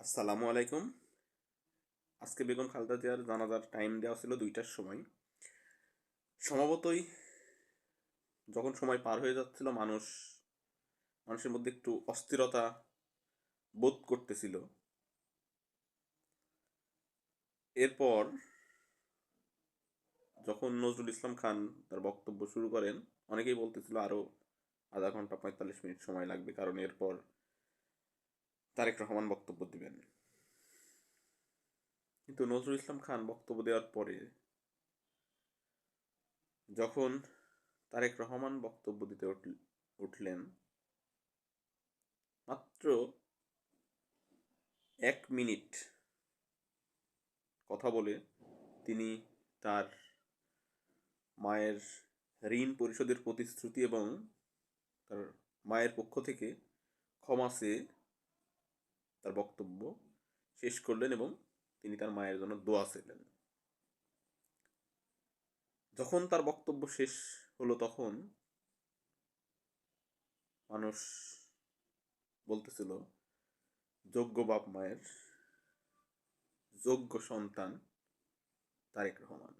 আসসালামু আলাইকুম। আজকে বেগম খালেদা জিয়ার জানাজার টাইম দেওয়া ছিল দুইটার সময়। সম্ভবতই যখন সময় পার হয়ে যাচ্ছিল, মানুষ, মানুষের মধ্যে একটু অস্থিরতা বোধ করতেছিল। এরপর যখন নজরুল ইসলাম খান তার বক্তব্য শুরু করেন, অনেকেই বলতেছিল আরও আধা ঘণ্টা পঁয়তাল্লিশ মিনিট সময় লাগবে, কারণ এরপর তারেক রহমান বক্তব্য দিবেন। কিন্তু নজরুল ইসলাম খান বক্তব্য দেওয়ার পরে যখন তারেক রহমান বক্তব্য দিতে উঠলেন, মাত্র এক মিনিট কথা বলে তিনি তার মায়ের ঋণ পরিশোধের প্রতিশ্রুতি এবং তার মায়ের পক্ষ থেকে ক্ষমা চেয়ে তার বক্তব্য শেষ করলেন এবং তিনি তার মায়ের জন্য দোয়া ছিলেন যখন তার বক্তব্য শেষ হলো তখন মানুষ বলতেছিল, যোগ্য বাপ মায়ের যোগ্য সন্তান তারেক রহমান।